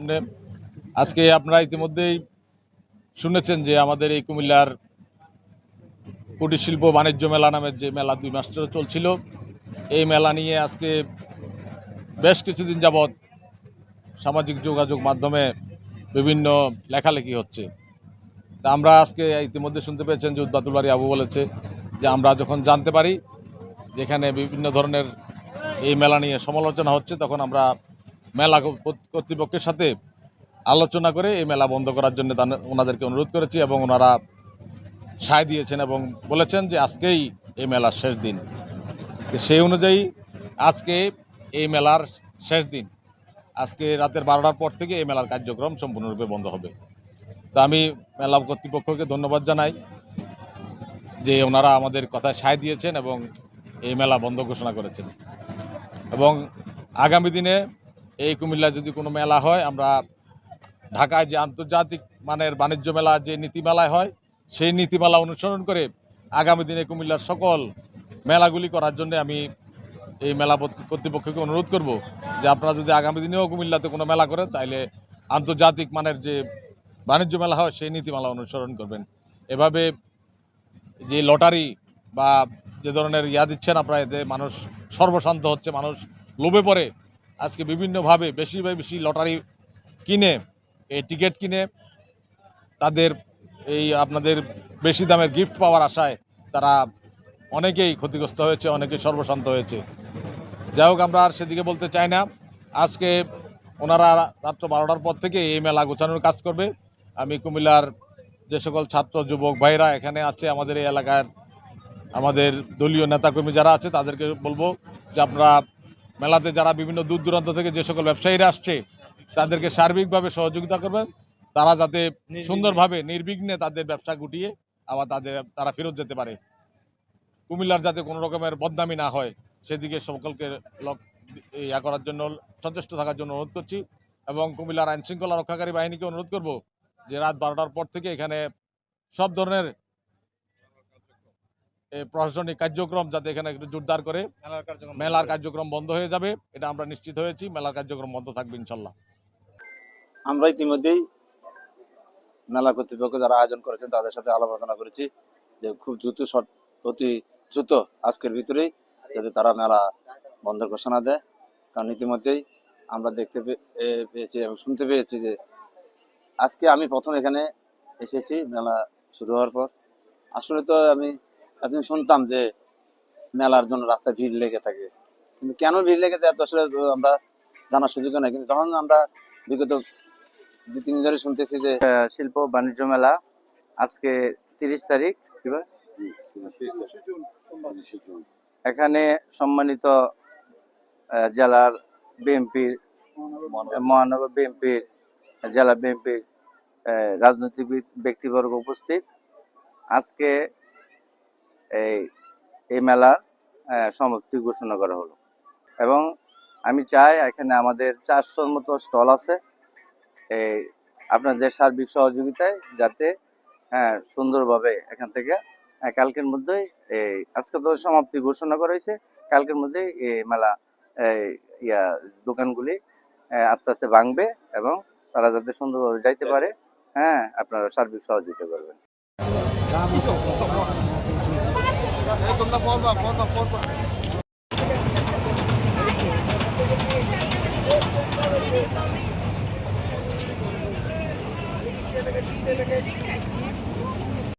জন্য আজকে আপনারা ইতিমধ্যেই শুনেছেন যে আমাদের এই কুমিল্লার কুটির শিল্প বাণিজ্য মেলা নামের যে মেলা দুই মাস চলছিল, এই মেলা নিয়ে আজকে বেশ কিছুদিন যাবৎ সামাজিক যোগাযোগ মাধ্যমে বিভিন্ন লেখালেখি হচ্ছে। তা আমরা আজকে ইতিমধ্যে শুনতে পেয়েছেন যে উদ্বাতুল বাড়ি আবু বলেছে যে আমরা যখন জানতে পারি যেখানে বিভিন্ন ধরনের এই মেলা নিয়ে সমালোচনা হচ্ছে, তখন আমরা মেলা কর্তৃপক্ষের সাথে আলোচনা করে এই মেলা বন্ধ করার জন্য ওনাদেরকে অনুরোধ করেছি এবং ওনারা সায় দিয়েছেন এবং বলেছেন যে আজকেই এই মেলার শেষ দিন। সেই অনুযায়ী আজকে এই মেলার শেষ দিন। আজকে রাতের বারোটার পর থেকে এই মেলার কার্যক্রম সম্পূর্ণরূপে বন্ধ হবে। তো আমি মেলা কর্তৃপক্ষকে ধন্যবাদ জানাই যে ওনারা আমাদের কথায় সায় দিয়েছেন এবং এই মেলা বন্ধ ঘোষণা করেছেন। এবং আগামী দিনে এই কুমিল্লায় যদি কোনো মেলা হয়, আমরা ঢাকায় যে আন্তর্জাতিক মানের বাণিজ্য মেলা যে নীতিমেলায় হয়, সেই নীতিমালা অনুসরণ করে আগামী দিনে কুমিল্লার সকল মেলাগুলি করার জন্য আমি এই মেলা কর্তৃপক্ষকে অনুরোধ করব যে আপনারা যদি আগামী দিনেও কুমিল্লাতে কোনো মেলা করেন তাহলে আন্তর্জাতিক মানের যে বাণিজ্য মেলা হয়, সেই নীতিমালা অনুসরণ করবেন। এভাবে যে লটারি বা যে ধরনের ইয়া দিচ্ছেন আপনারা, এতে মানুষ সর্বশান্ত হচ্ছে, মানুষ লোভে পড়ে। আজকে বিভিন্নভাবে বেশি বেশি লটারি কিনে, এই টিকিট কিনে তাদের এই আপনাদের বেশি দামের গিফট পাওয়ার আশায় তারা অনেকেই ক্ষতিগ্রস্ত হয়েছে, অনেকেই সর্বশান্ত হয়েছে। যাই হোক, আমরা আর সেদিকে বলতে চাই না। আজকে ওনারা রাত্র বারোটার পর থেকে এই মেলা গোছানোর কাজ করবে। আমি কুমিল্লার যে সকল ছাত্র, যুবক ভাইরা এখানে আছে, আমাদের এই এলাকার আমাদের দলীয় নেতাকর্মী যারা আছে, তাদেরকে বলব যে আপনারা মেলাতে যারা বিভিন্ন দূর দূরান্ত থেকে যে সকল ব্যবসায়ীরা আসছে তাদেরকে সার্বিকভাবে সহযোগিতা করবেন। তারা যাতে সুন্দরভাবে নির্বিঘ্নে তাদের ব্যবসা গুটিয়ে আবার তাদের তারা ফেরত যেতে পারে। কুমিল্লার যাতে কোনো রকমের বদনামি না হয় সেদিকে সকলকে ইয়া করার জন্য সচেষ্ট থাকার জন্য অনুরোধ করছি এবং কুমিল্লার আইনশৃঙ্খলা রক্ষাকারী বাহিনীকে অনুরোধ করব যে রাত বারোটার পর থেকে এখানে সব ধরনের প্রশাসনিক কার্যক্রম যাতে এখানে একটু জোরদার করে মেলার কার্যক্রম বন্ধ হয়ে যাবে। এটা আমরা নিশ্চিত হয়েছি মেলার কার্যক্রম বন্ধ থাকবে ইনশাল্লাহ। আমরা ইতিমধ্যেই মেলা কর্তৃপক্ষ যারা আয়োজন করেছেন তাদের সাথে আলাপ আলোচনা করেছি যে খুব দ্রুত অতি দ্রুত আজকের ভিতরেই যাতে তারা মেলা বন্ধ ঘোষণা দেয়। কারণ ইতিমধ্যেই আমরা দেখতে পেয়েছি এবং শুনতে পেয়েছি যে আজকে আমি প্রথম এখানে এসেছি মেলা শুরু হওয়ার পর। আসলে তো আমি এতদিন শুনতাম যে মেলার জন্য রাস্তায় ভিড় লেগে থাকে। কিন্তু কেন ভিড় লেগে যায় তো আসলে আমরা জানার সুযোগ নাই। কিন্তু যখন আমরা বিগত দুই তিন ধরে শুনতেছি যে শিল্প বাণিজ্য মেলা আজকে তিরিশ তারিখ এখানে সম্মানিত জেলার বিএনপির মহানগর বিএনপির জেলা বিএনপির রাজনৈতিক ব্যক্তি- ব্যক্তিবর্গ উপস্থিত। আজকে এই এই মেলার সমাপ্তি ঘোষণা করা হলো। এবং আমি চাই এখানে আমাদের চারশোর মতো স্টল আছে। এই, আপনাদের সার্বিক সহযোগিতায় যাতে হ্যাঁ সুন্দরভাবে এখান থেকে কালকের মধ্যেই এই আজকে তো সমাপ্তি ঘোষণা করা হয়েছে। কালকের মধ্যেই এই মেলা ইয়া, দোকানগুলি আস্তে আস্তে ভাঙবে এবং তারা যাতে সুন্দরভাবে যাইতে পারে হ্যাঁ আপনারা সার্বিক সহযোগিতা করবেন। তোমরা পড়বা পড়বা পড়বা Thank you.